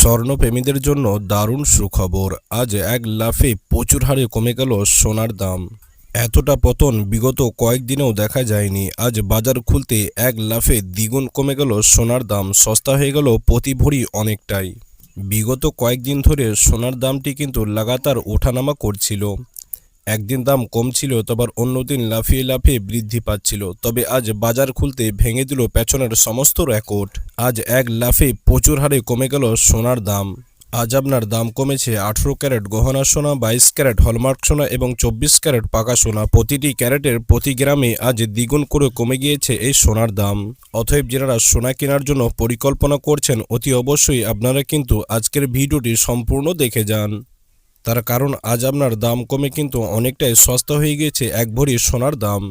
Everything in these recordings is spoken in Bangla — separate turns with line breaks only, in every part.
স্বর্ণপ্রেমীদের জন্য দারুণ সুখবর। আজ এক লাফে প্রচুর হারে কমে গেল সোনার দাম। এতটা পতন বিগত কয়েকদিনেও দেখা যায়নি। আজ বাজার খুলতে এক লাফে দ্বিগুণ কমে গেল সোনার দাম। সস্তা হয়ে গেল প্রতি ভরি অনেকটাই। বিগত কয়েকদিন ধরে সোনার দামটি কিন্তু লাগাতার ওঠানামা করছিল। একদিন দাম কম ছিল, তবে অন্যদিন লাফিয়ে লাফিয়ে বৃদ্ধি পাচ্ছিল। তবে আজ বাজার খুলতে ভেঙে দিল পেছনের সমস্ত রেকর্ড। আজ এক লাফে প্রচুর হারে কমে গেল সোনার দাম। আজ আপনার দাম কমেছে আঠেরো ক্যারেট গহনা সোনা, বাইশ ক্যারেট হলমার্ক সোনা এবং চব্বিশ ক্যারেট পাকা সোনা। প্রতিটি ক্যারেটের প্রতি গ্রামে আজ দ্বিগুণ করে কমে গিয়েছে এই সোনার দাম। অতএব যারা সোনা কেনার জন্য পরিকল্পনা করছেন, অতি অবশ্যই আপনারা কিন্তু আজকের ভিডিওটি সম্পূর্ণ দেখে যান। তার কারণ আজ আপনার দাম কমে কিন্তু অনেকটাই সস্তা হয়ে গিয়েছে এক ভরি সোনার দাম।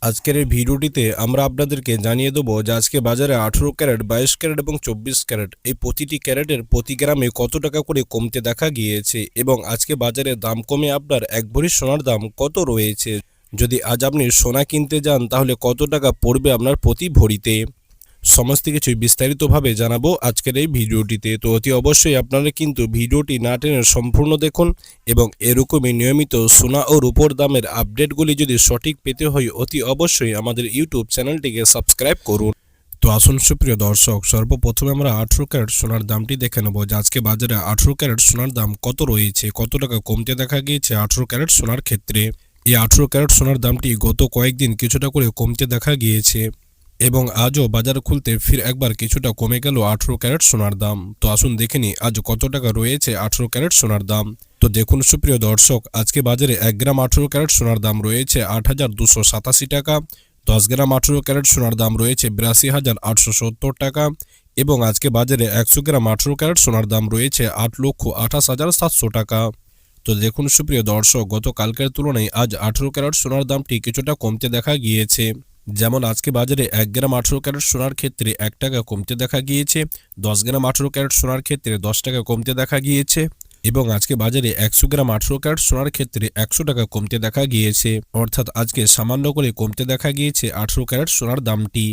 আজকের এই ভিডিওটিতে আমরা আপনাদেরকে জানিয়ে দেবো যে আজকে বাজারে আঠেরো ক্যারেট, বাইশ ক্যারেট এবং চব্বিশ ক্যারেট এই প্রতিটি ক্যারেটের প্রতি গ্রামে কত টাকা করে কমতে দেখা গিয়েছে এবং আজকে বাজারে দাম কমে আপনার এক ভরি সোনার দাম কত রয়েছে? যদি আজ আপনি সোনা কিনতে যান তাহলে কত টাকা পড়বে আপনার প্রতি ভরিতে? সমস্ত কিছুই বিস্তারিতভাবে জানাব আজকের এই ভিডিওটিতে। তো অতি অবশ্যই আপনারা কিন্তু ভিডিওটি না টেনে সম্পূর্ণ দেখুন এবং এরকমই নিয়মিত সোনা ও রূপোর দামের আপডেটগুলি যদি সঠিক পেতে হয়, অতি অবশ্যই আমাদের ইউটিউব চ্যানেলটিকে সাবস্ক্রাইব করুন। তো আসুন সুপ্রিয় দর্শক, সর্বপ্রথমে আমরা আঠেরো ক্যারেট সোনার দামটি দেখে নেব। যে আজকে বাজারে আঠেরো ক্যারেট সোনার দাম কত রয়েছে, কত টাকা কমতে দেখা গিয়েছে আঠেরো ক্যারেট সোনার ক্ষেত্রে? এই আঠেরো ক্যারেট সোনার দামটি গত কয়েকদিন কিছুটা করে কমতে দেখা গিয়েছে। এবং আজও বাজার খুলতে ফির একবার কিছুটা কমে গেল আঠেরো ক্যারেট সোনার দাম। তো আসুন দেখে আজ কত টাকা রয়েছে আঠেরো ক্যারেট সোনার দাম। তো দেখুন সুপ্রিয় দর্শক, আজকে বাজারে এক গ্রাম আঠেরো ক্যারেট সোনার দাম রয়েছে আট হাজার দুশো সাতাশি টাকা, দশ গ্রাম আঠেরো ক্যারেট সোনার দাম রয়েছে বিরাশি হাজার আটশো সত্তর টাকা এবং আজকে বাজারে একশো গ্রাম আঠেরো ক্যারেট সোনার দাম রয়েছে আট লক্ষ আঠাশ হাজার সাতশো টাকা। তো দেখুন সুপ্রিয় দর্শক গত কালকের তুলনায় আজ আঠেরো ক্যারেট সোনার দামটি কিছুটা কমতে দেখা গিয়েছে। যেমন আজকে বাজারে এক গ্রাম আঠেরো ক্যারেট সোনার ক্ষেত্রে এক টাকা কমতে দেখা গিয়েছে, দশ গ্রাম আঠেরো ক্যারেট সোনার ক্ষেত্রে দশ টাকা কমতে দেখা গিয়েছে এবং আজকে বাজারে একশো গ্রাম আঠেরো ক্যারেট সোনার ক্ষেত্রে একশো টাকা কমতে দেখা গিয়েছে। অর্থাৎ আজকে সামান্য করে কমতে দেখা গিয়েছে আঠেরো ক্যারেট সোনার দামটি।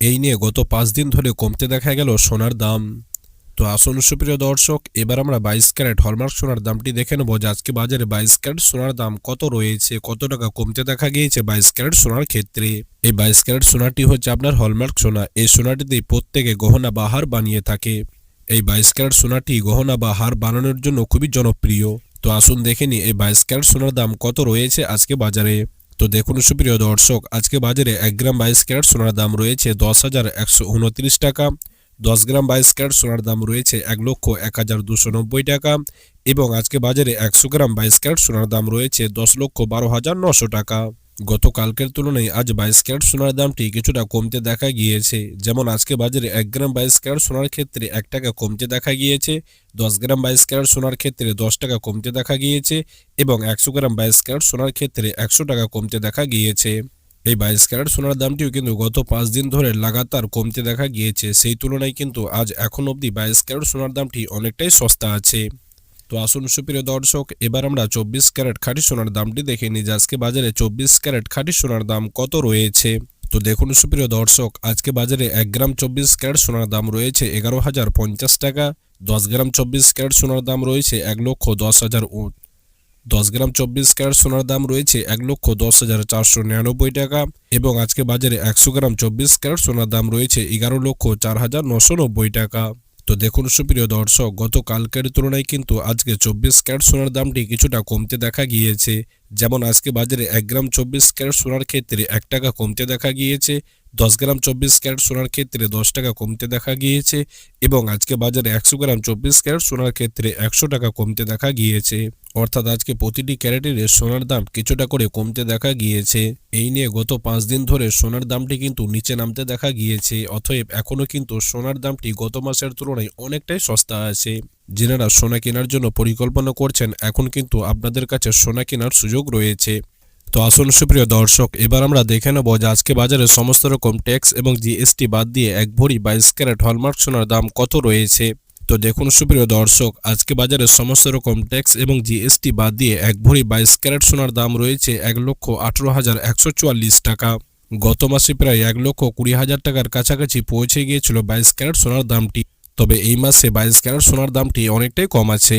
এই নিয়ে গত পাঁচ দিন ধরে কমতে দেখা গেল সোনার দাম। তো আসুন সুপ্রিয় দর্শক, এবার আমরা বাইশ ক্যারেট হলমার্ক সোনার দামটি দেখে নেব যে আজকে বাজারে বাইশ ক্যারেট সোনার দাম কত রয়েছে, কত টাকা কমতে দেখা গিয়েছে বাইশ ক্যারেট সোনার ক্ষেত্রে। এই বাইশ ক্যারেট সোনাটি হচ্ছে আপনার হলমার্ক সোনা, এই সোনাটিতে প্রত্যেকে গহনা বা হার বানিয়ে থাকে। এই বাইশ ক্যারেট সোনাটি গহনা বা হার বানানোর জন্য খুবই জনপ্রিয়। তো আসুন দেখে নি এই বাইশ ক্যারেট সোনার দাম কত রয়েছে আজকে বাজারে। তো দেখুন সুপ্রিয় দর্শক, আজকে বাজারে এক গ্রাম বাইশ ক্যারেট সোনার দাম রয়েছে দশ হাজার একশো উনত্রিশ টাকা। দশ গ্রাম বাইশ ক্যারেট সোনার দাম রয়েছে এক লক্ষ এক হাজার দুশো নব্বই টাকা এবং আজকে বাজারে একশো গ্রাম বাইশ ক্যারেট সোনার দাম রয়েছে দশ লক্ষ বারো হাজার নশো টাকা। গতকালকের তুলনায় আজ বাইশ ক্যারেট সোনার দামটি কিছুটা কমতে দেখা গিয়েছে। যেমন আজকে বাজারে এক গ্রাম বাইশ ক্যারেট সোনার ক্ষেত্রে এক টাকা কমতে দেখা গিয়েছে, দশ গ্রাম বাইশ ক্যারেট সোনার ক্ষেত্রে দশ টাকা কমতে দেখা গিয়েছে এবং একশো গ্রাম বাইশ ক্যারেট সোনার ক্ষেত্রে একশো টাকা কমতে দেখা গিয়েছে। এই বাইশ ক্যারেট সোনার দামটিও কিন্তু গত পাঁচ দিন ধরে লাগাতার কমতে দেখা গিয়েছে। সেই তুলনায় কিন্তু আজ এখন অবধি বাইশ ক্যারেট সোনার দামটি অনেকটাই সস্তা আছে। তো আসুন সুপ্রিয় দর্শক, এবার আমরা চব্বিশ ক্যারেট খাঁটি সোনার দামটি দেখে নিই আজকে বাজারে চব্বিশ ক্যারেট খাঁটি সোনার দাম কত রয়েছে। তো দেখুন সুপ্রিয় দর্শক, আজকে বাজারে এক গ্রাম চব্বিশ ক্যারেট সোনার দাম রয়েছে এগারো হাজার পঞ্চাশ টাকা, দশ গ্রাম চব্বিশ ক্যারেট সোনার দাম রয়েছে এক লক্ষ দশ হাজার দশ গ্রাম চব্বিশ ক্যারেট সোনার দাম রয়েছে এক লক্ষ দশ হাজার চারশো নিরানব্বই টাকা এবং আজকে বাজারে একশো গ্রাম চব্বিশ ক্যারেট সোনার দাম রয়েছে এগারো লক্ষ চার হাজার নশো নব্বই টাকা। তো দেখুন সুপ্রিয় দর্শক, গতকালকের তুলনায় কিন্তু আজকে চব্বিশ ক্যারেট সোনার দামটি কিছুটা কমতে দেখা গিয়েছে। যেমন আজকে বাজারে এক গ্রাম চব্বিশ ক্যারেট সোনার ক্ষেত্রে এক টাকা কমতে দেখা গিয়েছে, দশ গ্রাম চব্বিশ ক্যারেট সোনার ক্ষেত্রে দশ টাকা কমতে দেখা গিয়েছে এবং আজকে বাজারে একশো গ্রাম চব্বিশ ক্যারেট সোনার ক্ষেত্রে একশো টাকা কমতে দেখা গিয়েছে। অর্থাৎ আজকে প্রতিটি ক্যারেটের সোনার দাম কিছুটা করে কমতে দেখা গিয়েছে। এই নিয়ে গত পাঁচ দিন ধরে সোনার দামটি কিন্তু নিচে নামতে দেখা গিয়েছে, অতএব এখনও কিন্তু সোনার দামটি গত মাসের তুলনায় অনেকটাই সস্তা আছে। যেনারা সোনা কেনার জন্য পরিকল্পনা করছেন, এখন কিন্তু আপনাদের কাছে সোনা কেনার সুযোগ রয়েছে। তো আসুন সুপ্রিয় দর্শক, এবার আমরা দেখে নেব যে আজকে বাজারে সমস্ত রকম ট্যাক্স এবং জিএসটি বাদ দিয়ে এক ভরি বাইশ ক্যারেট হলমার্ক সোনার দাম কত রয়েছে? তো দেখুন সুপ্রিয় দর্শক, আজকে বাজারে সমস্ত রকম ট্যাক্স এবং জিএসটি বাদ দিয়ে এক ভরি বাইশ ক্যারেট সোনার দাম রয়েছে এক লক্ষ আঠেরো হাজার একশো চুয়াল্লিশ টাকা। গত মাসে প্রায় এক লক্ষ কুড়ি হাজার টাকার কাছাকাছি পৌঁছে গিয়েছিল বাইশ ক্যারেট সোনার দামটি। তবে এই মাসে বাইশ ক্যারেট সোনার দামটি অনেকটাই কম আছে।